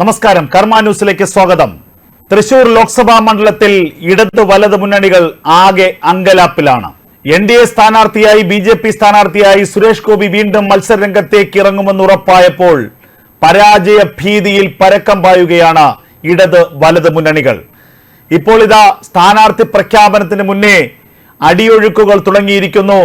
നമസ്കാരം. കർമ്മ ന്യൂസിലേക്ക് സ്വാഗതം. തൃശൂർ ലോക്സഭാ മണ്ഡലത്തിൽ ഇടത് വലത് മുന്നണികൾ ആകെ അങ്കലാപ്പിലാണ്. എൻ ഡി എ സ്ഥാനാർത്ഥിയായി ബി ജെ പി സ്ഥാനാർത്ഥിയായി സുരേഷ് ഗോപി വീണ്ടും മത്സരരംഗത്തേക്ക് ഇറങ്ങുമെന്ന് ഉറപ്പായപ്പോൾ പരാജയ ഭീതിയിൽ പരക്കം പായുകയാണ് ഇടത് വലത് മുന്നണികൾ. ഇപ്പോൾ ഇതാ സ്ഥാനാർത്ഥി പ്രഖ്യാപനത്തിന് മുന്നേ അടിയൊഴുക്കുകൾ തുടങ്ങിയിരിക്കുന്നു.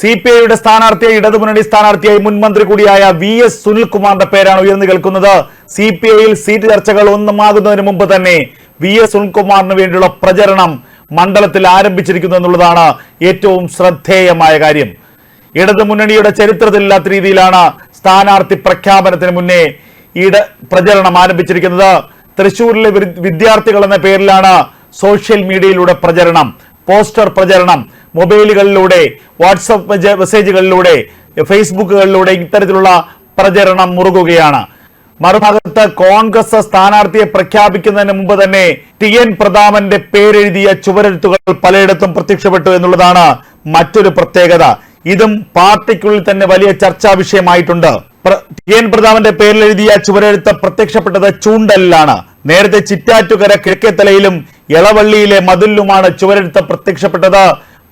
സി പി ഐയുടെ സ്ഥാനാർത്ഥിയായി ഇടതുമുന്നണി സ്ഥാനാർത്ഥിയായി മുൻ മന്ത്രി കൂടിയായ വി എസ് സുനിൽകുമാറിന്റെ പേരാണ് ഉയർന്നു കേൾക്കുന്നത്. സി പി ഐയിൽ സീറ്റ് ചർച്ചകൾ ഒന്നുമാകുന്നതിന് മുമ്പ് തന്നെ വി എസ് സുനിൽകുമാറിന് വേണ്ടിയുള്ള പ്രചരണം മണ്ഡലത്തിൽ ആരംഭിച്ചിരിക്കുന്നു എന്നുള്ളതാണ് ഏറ്റവും ശ്രദ്ധേയമായ കാര്യം. ഇടതുമുന്നണിയുടെ ചരിത്രത്തിലില്ലാത്ത രീതിയിലാണ് സ്ഥാനാർത്ഥി പ്രഖ്യാപനത്തിന് മുന്നേ ഇട പ്രചരണം ആരംഭിച്ചിരിക്കുന്നത്. തൃശൂരിലെ വിദ്യാർത്ഥികൾ എന്ന പേരിലാണ് സോഷ്യൽ മീഡിയയിലൂടെ പ്രചരണം പോസ്റ്റർ പ്രചരണം മൊബൈലുകളിലൂടെ വാട്സപ്പ് മെസ്സേജുകളിലൂടെ ഫേസ്ബുക്കുകളിലൂടെ ഇത്തരത്തിലുള്ള പ്രചരണം മുറുകുകയാണ്. മറുഭാഗത്ത് കോൺഗ്രസ് സ്ഥാനാർത്ഥിയെ പ്രഖ്യാപിക്കുന്നതിന് മുമ്പ് തന്നെ ടി എൻ പ്രതാപന്റെ പേരെഴുതിയ ചുവരെഴുത്തുകൾ പലയിടത്തും പ്രത്യക്ഷപ്പെട്ടു എന്നുള്ളതാണ് മറ്റൊരു പ്രത്യേകത. ഇതും പാർട്ടിക്കുള്ളിൽ തന്നെ വലിയ ചർച്ചാ വിഷയമായിട്ടുണ്ട്. ടി എൻ പ്രതാപന്റെ പേരിലെഴുതിയ ചുവരെഴുത്ത് പ്രത്യക്ഷപ്പെട്ടത് ചൂണ്ടലിലാണ്. നേരത്തെ ചിറ്റാറ്റുകര കിഴക്കേത്തലയിലും ഇളവള്ളിയിലെ മതിലിലുമാണ് ചുവരെഴുത്ത് പ്രത്യക്ഷപ്പെട്ടത്.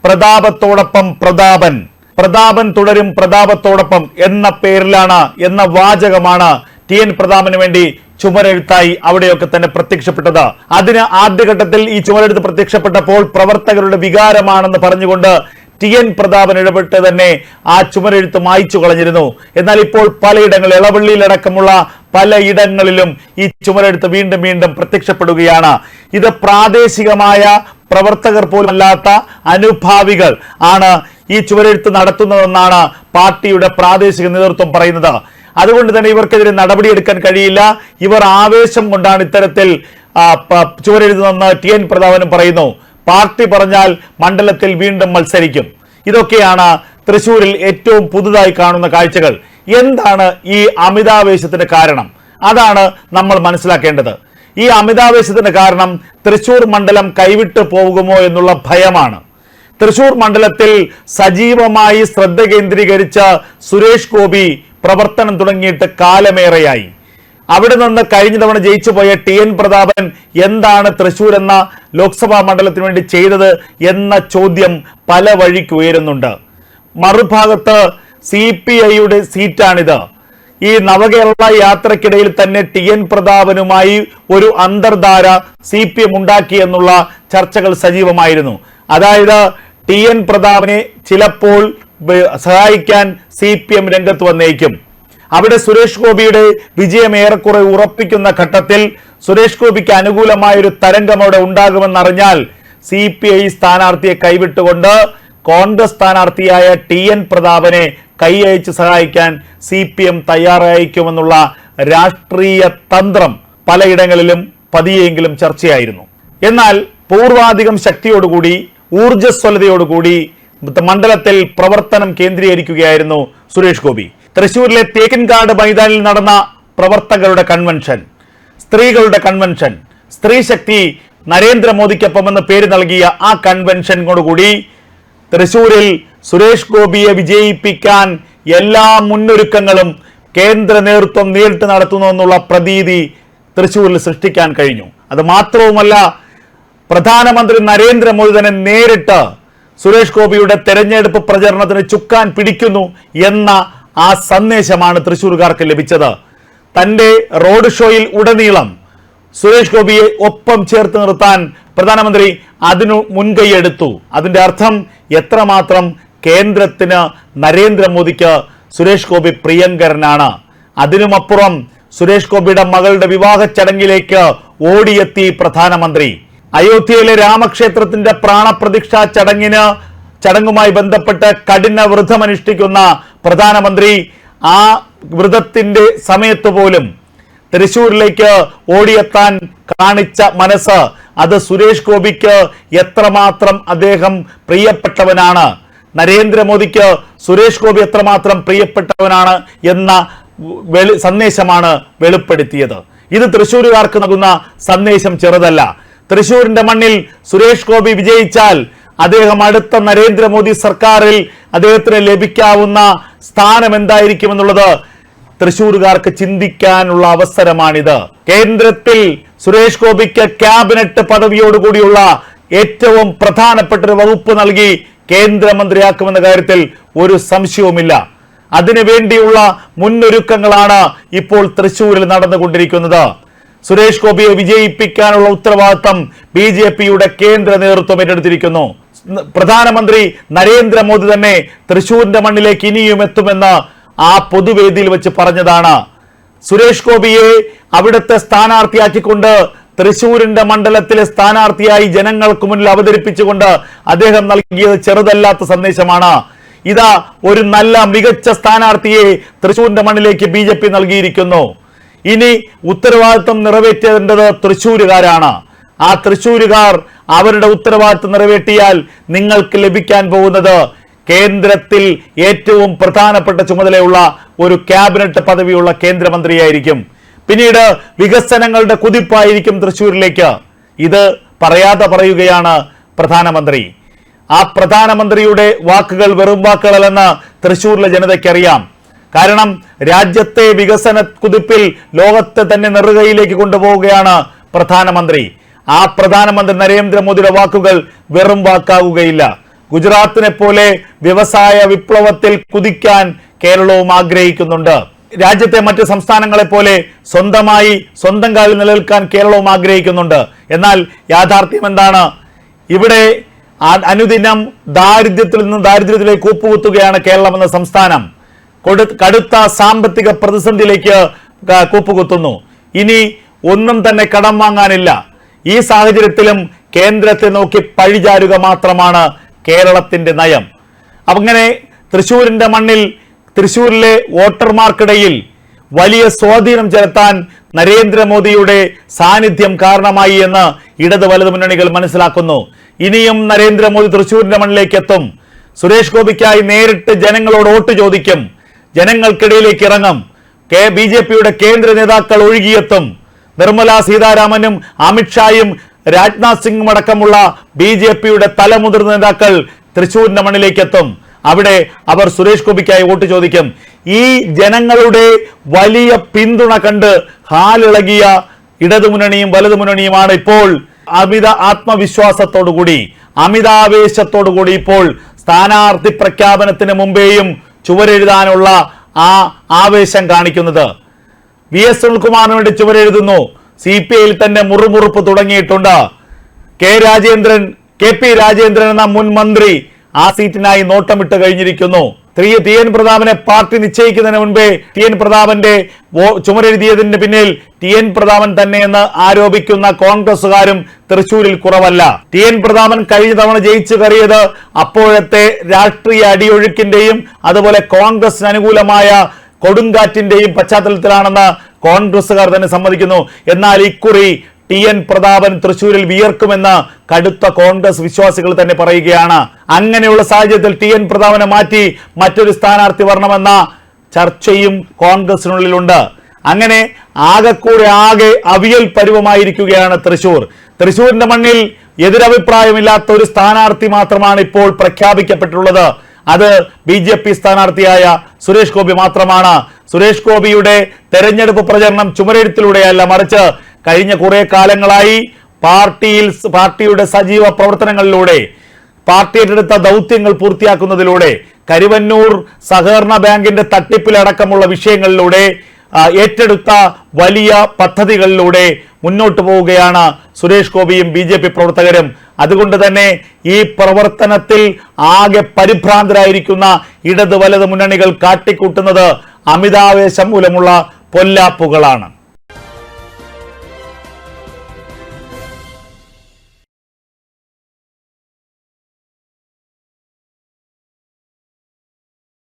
പ്രതാപത്തോടൊപ്പം പ്രതാപൻ. പ്രതാപൻ തുടരും പ്രതാപത്തോടൊപ്പം എന്ന പേരിലാണ് എന്ന വാചകമാണ് ടി എൻ പ്രതാപന് വേണ്ടി ചുമരെഴുത്തായി അവിടെയൊക്കെ തന്നെ പ്രത്യക്ഷപ്പെട്ടത്. അതിന് ആദ്യഘട്ടത്തിൽ ഈ ചുമരെഴുത്ത് പ്രത്യക്ഷപ്പെട്ടപ്പോൾ പ്രവർത്തകരുടെ വികാരമാണെന്ന് പറഞ്ഞുകൊണ്ട് ടി എൻ പ്രതാപൻ ഇടപെട്ട് തന്നെ ആ ചുമരെഴുത്ത് മായ്ച്ചു കളഞ്ഞിരുന്നു. എന്നാൽ ഇപ്പോൾ പലയിടങ്ങൾ ഇളവള്ളിയിലടക്കമുള്ള പലയിടങ്ങളിലും ഈ ചുമരെഴുത്ത് വീണ്ടും വീണ്ടും പ്രത്യക്ഷപ്പെടുകയാണ്. ഇത് പ്രാദേശികമായ പ്രവർത്തകർ പോലും അല്ലാത്ത അനുഭാവികൾ ആണ് ഈ ചുവരെഴുത്ത് നടത്തുന്നതെന്നാണ് പാർട്ടിയുടെ പ്രാദേശിക നേതൃത്വം പറയുന്നത്. അതുകൊണ്ട് തന്നെ ഇവർക്കെതിരെ നടപടിയെടുക്കാൻ കഴിയില്ല. ഇവർ ആവേശം കൊണ്ടാണ് ഇത്തരത്തിൽ ചുവരെഴുതുന്നതെന്ന് ടി എൻ പ്രതാപനും പറയുന്നു. പാർട്ടി പറഞ്ഞാൽ മണ്ഡലത്തിൽ വീണ്ടും മത്സരിക്കും. ഇതൊക്കെയാണ് തൃശൂരിൽ ഏറ്റവും പുതുതായി കാണുന്ന കാഴ്ചകൾ. എന്താണ് ഈ അമിതാവേശത്തിന്റെ കാരണം? അതാണ് നമ്മൾ മനസ്സിലാക്കേണ്ടത്. ഈ അമിതാവേശത്തിന് കാരണം തൃശൂർ മണ്ഡലം കൈവിട്ടു പോകുമോ എന്നുള്ള ഭയമാണ്. തൃശൂർ മണ്ഡലത്തിൽ സജീവമായി ശ്രദ്ധ കേന്ദ്രീകരിച്ച സുരേഷ് ഗോപി പ്രവർത്തനം തുടങ്ങിയിട്ട് കാലമേറെയായി. അവിടെ നിന്ന് കഴിഞ്ഞ തവണ ജയിച്ചു പോയ ടി എൻ പ്രതാപൻ എന്താണ് തൃശൂർ എന്ന ലോക്സഭാ മണ്ഡലത്തിന് വേണ്ടി ചെയ്തത് എന്ന ചോദ്യം പല വഴിക്ക് ഉയരുന്നുണ്ട്. മറുഭാഗത്ത് സി പി ഐയുടെ സീറ്റാണിത്. ഈ നവകേരള യാത്രക്കിടയിൽ തന്നെ ടി എൻ പ്രതാപനുമായി ഒരു അന്തർധാര സി പി എം ഉണ്ടാക്കി എന്നുള്ള ചർച്ചകൾ സജീവമായിരുന്നു. അതായത് ടി എൻ പ്രതാപനെ ചിലപ്പോൾ സഹായിക്കാൻ സി പി എം രംഗത്ത് വന്നേക്കും. അവിടെ സുരേഷ് ഗോപിയുടെ വിജയം ഏറെക്കുറെ ഉറപ്പിക്കുന്ന ഘട്ടത്തിൽ സുരേഷ് ഗോപിക്ക് അനുകൂലമായ ഒരു തരംഗം അവിടെ ഉണ്ടാകുമെന്നറിഞ്ഞാൽ സി പി ഐ സ്ഥാനാർത്ഥിയെ കൈവിട്ടുകൊണ്ട് കോൺഗ്രസ് സ്ഥാനാർത്ഥിയായ ടി എൻ പ്രതാപനെ കൈയയച്ച് സഹായിക്കാൻ സി പി എം തയ്യാറായിരിക്കുമെന്നുള്ള രാഷ്ട്രീയ തന്ത്രം പലയിടങ്ങളിലും പതിയെങ്കിലും ചർച്ചയായിരുന്നു. എന്നാൽ പൂർവാധികം ശക്തിയോടുകൂടി ഊർജസ്വലതയോടുകൂടി മണ്ഡലത്തിൽ പ്രവർത്തനം കേന്ദ്രീകരിക്കുകയായിരുന്നു സുരേഷ് ഗോപി. തൃശൂരിലെ തേക്കിൻകാട് മൈതാനിൽ നടന്ന പ്രവർത്തകരുടെ കൺവെൻഷൻ സ്ത്രീകളുടെ കൺവെൻഷൻ സ്ത്രീ ശക്തി നരേന്ദ്രമോദിക്കൊപ്പം എന്ന് പേര് നൽകിയ ആ കൺവെൻഷനോടുകൂടി തൃശൂരിൽ സുരേഷ് ഗോപിയെ വിജയിപ്പിക്കാൻ എല്ലാ മുന്നൊരുക്കങ്ങളും കേന്ദ്ര നേതൃത്വം നേരിട്ട് നടത്തുന്നു എന്നുള്ള പ്രതീതി തൃശൂരിൽ സൃഷ്ടിക്കാൻ കഴിഞ്ഞു. അത് മാത്രവുമല്ല പ്രധാനമന്ത്രി നരേന്ദ്രമോദി തന്നെ നേരിട്ട് സുരേഷ് ഗോപിയുടെ തെരഞ്ഞെടുപ്പ് പ്രചരണത്തിന് ചുക്കാൻ പിടിക്കുന്നു എന്ന ആ സന്ദേശമാണ് തൃശൂർകാർക്ക് ലഭിച്ചത്. തന്റെ റോഡ് ഷോയിൽ ഉടനീളം സുരേഷ് ഗോപിയെ ഒപ്പം ചേർത്ത് നിർത്താൻ പ്രധാനമന്ത്രി അതിനു മുൻകൈയെടുത്തു. അതിന്റെ അർത്ഥം എത്രമാത്രം കേന്ദ്രത്തിന് നരേന്ദ്രമോദിക്ക് സുരേഷ് ഗോപി പ്രിയങ്കരനാണ്. അതിനുമപ്പുറം സുരേഷ് ഗോപിയുടെ മകളുടെ വിവാഹ ചടങ്ങിലേക്ക് ഓടിയെത്തി പ്രധാനമന്ത്രി. അയോധ്യയിലെ രാമക്ഷേത്രത്തിന്റെ പ്രാണപ്രതിഷ്ഠാ ചടങ്ങിന് ചടങ്ങുമായി ബന്ധപ്പെട്ട് കഠിന വ്രതമനുഷ്ഠിക്കുന്ന പ്രധാനമന്ത്രി ആ വ്രതത്തിന്റെ സമയത്ത് പോലും തൃശൂരിലേക്ക് ഓടിയെത്താൻ കാണിച്ച മനസ്സ് അത് സുരേഷ് ഗോപിക്ക് എത്രമാത്രം അദ്ദേഹം പ്രിയപ്പെട്ടവനാണ്. നരേന്ദ്രമോദിക്ക് സുരേഷ് ഗോപി എത്രമാത്രം പ്രിയപ്പെട്ടവനാണ് എന്ന സന്ദേശമാണ് വെളിപ്പെടുത്തിയത്. ഇത് തൃശ്ശൂരുകാർക്ക് നൽകുന്ന സന്ദേശം ചെറുതല്ല. തൃശൂരിന്റെ മണ്ണിൽ സുരേഷ് ഗോപി വിജയിച്ചാൽ അദ്ദേഹം അടുത്ത നരേന്ദ്രമോദി സർക്കാരിൽ അദ്ദേഹത്തിന് ലഭിക്കാവുന്ന സ്ഥാനം എന്തായിരിക്കും എന്നുള്ളത് തൃശൂരുകാർക്ക് ചിന്തിക്കാനുള്ള അവസരമാണിത്. കേന്ദ്രത്തിൽ സുരേഷ് ഗോപിക്ക് ക്യാബിനറ്റ് പദവിയോടുകൂടിയുള്ള ഏറ്റവും പ്രധാനപ്പെട്ട ഒരു വകുപ്പ് നൽകി കേന്ദ്രമന്ത്രിയാക്കുമെന്ന കാര്യത്തിൽ ഒരു സംശയവുമില്ല. അതിനുവേണ്ടിയുള്ള മുന്നൊരുക്കങ്ങളാണ് ഇപ്പോൾ തൃശൂരിൽ നടന്നുകൊണ്ടിരിക്കുന്നത്. സുരേഷ് ഗോപിയെ വിജയിപ്പിക്കാനുള്ള ഉത്തരവാദിത്തം ബി ജെ പിയുടെ കേന്ദ്ര നേതൃത്വം ഏറ്റെടുത്തിരിക്കുന്നു. പ്രധാനമന്ത്രി നരേന്ദ്രമോദി തന്നെ തൃശൂരിന്റെ മണ്ണിലേക്ക് ഇനിയും എത്തുമെന്ന് ആ പൊതുവേദിയിൽ വെച്ച് പറഞ്ഞതാണ്. സുരേഷ് ഗോപിയെ അവിടുത്തെ സ്ഥാനാർത്ഥിയാക്കിക്കൊണ്ട് തൃശൂരിന്റെ മണ്ഡലത്തിലെ സ്ഥാനാർത്ഥിയായി ജനങ്ങൾക്ക് മുന്നിൽ അവതരിപ്പിച്ചുകൊണ്ട് അദ്ദേഹം നൽകിയത് ചെറുതല്ലാത്ത സന്ദേശമാണ്. ഇതാ ഒരു നല്ല മികച്ച സ്ഥാനാർത്ഥിയെ തൃശൂരിന്റെ മണ്ണിലേക്ക് ബി ജെ പി നൽകിയിരിക്കുന്നു. ഇനി ഉത്തരവാദിത്വം നിറവേറ്റേണ്ടത് തൃശൂരുകാരാണ്. ആ തൃശൂരുകാർ അവരുടെ ഉത്തരവാദിത്വം നിറവേറ്റിയാൽ നിങ്ങൾക്ക് ലഭിക്കാൻ പോകുന്നത് കേന്ദ്രത്തിൽ ഏറ്റവും പ്രധാനപ്പെട്ട ചുമതലയുള്ള ഒരു ക്യാബിനറ്റ് പദവിയുള്ള കേന്ദ്രമന്ത്രിയായിരിക്കും. പിന്നീട് വികസനങ്ങളുടെ കുതിപ്പായിരിക്കും തൃശൂരിലേക്ക് ഇത് പറയാതെ പറയുകയാണ് പ്രധാനമന്ത്രി. ആ പ്രധാനമന്ത്രിയുടെ വാക്കുകൾ വെറും വാക്കുകളല്ലെന്ന് തൃശൂരിലെ ജനതയ്ക്കറിയാം. കാരണം രാജ്യത്തെ വികസന കുതിപ്പിൽ ലോകത്തെ തന്നെ നെറുകയിലേക്ക് കൊണ്ടുപോവുകയാണ് പ്രധാനമന്ത്രി. ആ പ്രധാനമന്ത്രി നരേന്ദ്രമോദിയുടെ വാക്കുകൾ വെറും വാക്കാവുകയില്ല ഗുജറാത്തിനെ പോലെ വ്യവസായ വിപ്ലവത്തിൽ കുതിക്കാൻ കേരളവും ആഗ്രഹിക്കുന്നുണ്ട്. രാജ്യത്തെ മറ്റ് സംസ്ഥാനങ്ങളെ പോലെ സ്വന്തമായി സ്വന്തം കാലിൽ നിലനിൽക്കാൻ കേരളവും ആഗ്രഹിക്കുന്നുണ്ട്. എന്നാൽ യാഥാർത്ഥ്യം എന്താണ്? ഇവിടെ അനുദിനം ദാരിദ്ര്യത്തിൽ നിന്ന് ദാരിദ്ര്യത്തിലേക്ക് കൂപ്പുകുത്തുകയാണ് കേരളം എന്ന സംസ്ഥാനം. കൊടു- കടുത്ത സാമ്പത്തിക പ്രതിസന്ധിയിലേക്ക് കൂപ്പുകുത്തുന്നു. ഇനി ഒന്നും തന്നെ കടം വാങ്ങാനില്ല. ഈ സാഹചര്യത്തിലും കേന്ദ്രത്തെ നോക്കി പഴിചാരുക മാത്രമാണ് കേരളത്തിന്റെ നയം. അങ്ങനെ തൃശൂരിന്റെ മണ്ണിൽ തൃശൂരിലെ വോട്ടർമാർക്കിടയിൽ വലിയ സ്വാധീനം ചെലുത്താൻ നരേന്ദ്രമോദിയുടെ സാന്നിധ്യം കാരണമായി എന്ന് ഇടത് വലതു മുന്നണികൾ മനസ്സിലാക്കുന്നു. ഇനിയും നരേന്ദ്രമോദി തൃശൂരിന്റെ മണ്ണിലേക്ക് എത്തും സുരേഷ് ഗോപിക്കായി നേരിട്ട് ജനങ്ങളോട് വോട്ട് ചോദിക്കും. ജനങ്ങൾക്കിടയിലേക്ക് ഇറങ്ങും. കെ ബി ജെ പിയുടെ കേന്ദ്ര നേതാക്കൾ ഒഴുകിയെത്തും. നിർമ്മല സീതാരാമനും അമിത്ഷായും രാജ്നാഥ് സിംഗും അടക്കമുള്ള ബി ജെ പിയുടെ തലമുതിർന്ന നേതാക്കൾ തൃശൂരിന്റെ മണ്ണിലേക്ക് എത്തും അവിടെ അവർ സുരേഷ് ഗോപിക്കായി വോട്ട് ചോദിക്കും. ഈ ജനങ്ങളുടെ വലിയ പിന്തുണ കണ്ട് ഹാലിളകിയ ഇടതുമുന്നണിയും വലതുമുന്നണിയുമാണ് ഇപ്പോൾ അമിത ആത്മവിശ്വാസത്തോടുകൂടി അമിതാവേശത്തോടുകൂടി ഇപ്പോൾ സ്ഥാനാർത്ഥി പ്രഖ്യാപനത്തിന് മുമ്പേയും ചുവരെഴുതാനുള്ള ആ ആവേശം കാണിക്കുന്നത്. വി എസ് സുനിൽകുമാറിന് വേണ്ടി ചുവരെഴുതുന്നു. സി പി ഐയിൽ തന്നെ മുറുമുറുപ്പ് തുടങ്ങിയിട്ടുണ്ട്. K Rajendran K P Rajendran എന്ന മുൻ മന്ത്രി ആ സീറ്റിനായി നോട്ടമിട്ട് കഴിഞ്ഞിരിക്കുന്നു. ത്രീ ടി എൻ പ്രതാപനെ പാർട്ടി നിശ്ചയിക്കുന്നതിന് മുൻപേ ടി എൻ പ്രതാപന്റെ ചുമരെഴുതിയതിന് പിന്നിൽ ടി എൻ പ്രതാപൻ തന്നെയെന്ന് ആരോപിക്കുന്ന കോൺഗ്രസുകാരും തൃശൂരിൽ കുറവല്ല. ടി എൻ പ്രതാപൻ കഴിഞ്ഞ തവണ ജയിച്ചു കയറിയത് അപ്പോഴത്തെ രാഷ്ട്രീയ അടിയൊഴുക്കിന്റെയും അതുപോലെ കോൺഗ്രസിന് അനുകൂലമായ കൊടുങ്കാറ്റിന്റെയും പശ്ചാത്തലത്തിലാണെന്ന് കോൺഗ്രസുകാർ തന്നെ സമ്മതിക്കുന്നു. എന്നാൽ ഇക്കുറി ടി എൻ പ്രതാപൻ തൃശൂരിൽ വിയർക്കുമെന്ന് കടുത്ത കോൺഗ്രസ് വിശ്വാസികൾ തന്നെ പറയുകയാണ്. അങ്ങനെയുള്ള സാഹചര്യത്തിൽ ടി എൻ പ്രതാപനെ മാറ്റി മറ്റൊരു സ്ഥാനാർത്ഥി വരണമെന്ന ചർച്ചയും കോൺഗ്രസിനുള്ളിലുണ്ട്. അങ്ങനെ ആകെക്കൂടെ ആകെ അവിയൽ പരുവമായിരിക്കുകയാണ് തൃശൂർ. തൃശൂരിന്റെ മണ്ണിൽ എതിരഭിപ്രായമില്ലാത്ത ഒരു സ്ഥാനാർത്ഥി മാത്രമാണ് ഇപ്പോൾ പ്രഖ്യാപിക്കപ്പെട്ടിട്ടുള്ളത് അത് ബി ജെ പി സ്ഥാനാർത്ഥിയായ സുരേഷ് ഗോപി മാത്രമാണ്. സുരേഷ് ഗോപിയുടെ തെരഞ്ഞെടുപ്പ് പ്രചരണം ചുമരെഴുത്തിലൂടെയല്ല മറിച്ച് കഴിഞ്ഞ കുറെ കാലങ്ങളായി പാർട്ടിയിൽ പാർട്ടിയുടെ സജീവ പ്രവർത്തനങ്ങളിലൂടെ പാർട്ടി ഏറ്റെടുത്ത ദൗത്യങ്ങൾ പൂർത്തിയാക്കുന്നതിലൂടെ കരുവന്നൂർ സഹകരണ ബാങ്കിന്റെ തട്ടിപ്പിലടക്കമുള്ള വിഷയങ്ങളിലൂടെ ഏറ്റെടുത്ത വലിയ പദ്ധതികളിലൂടെ മുന്നോട്ട് പോവുകയാണ് സുരേഷ് ഗോപിയും ബി ജെ പി പ്രവർത്തകരും. അതുകൊണ്ട് തന്നെ ഈ പ്രവർത്തനത്തിൽ ആകെ പരിഭ്രാന്തരായിരിക്കുന്ന ഇടത് വലത് മുന്നണികൾ കാട്ടിക്കൂട്ടുന്നത് അമിതാവേശം മൂലമുള്ള പൊല്ലാപ്പുകളാണ്.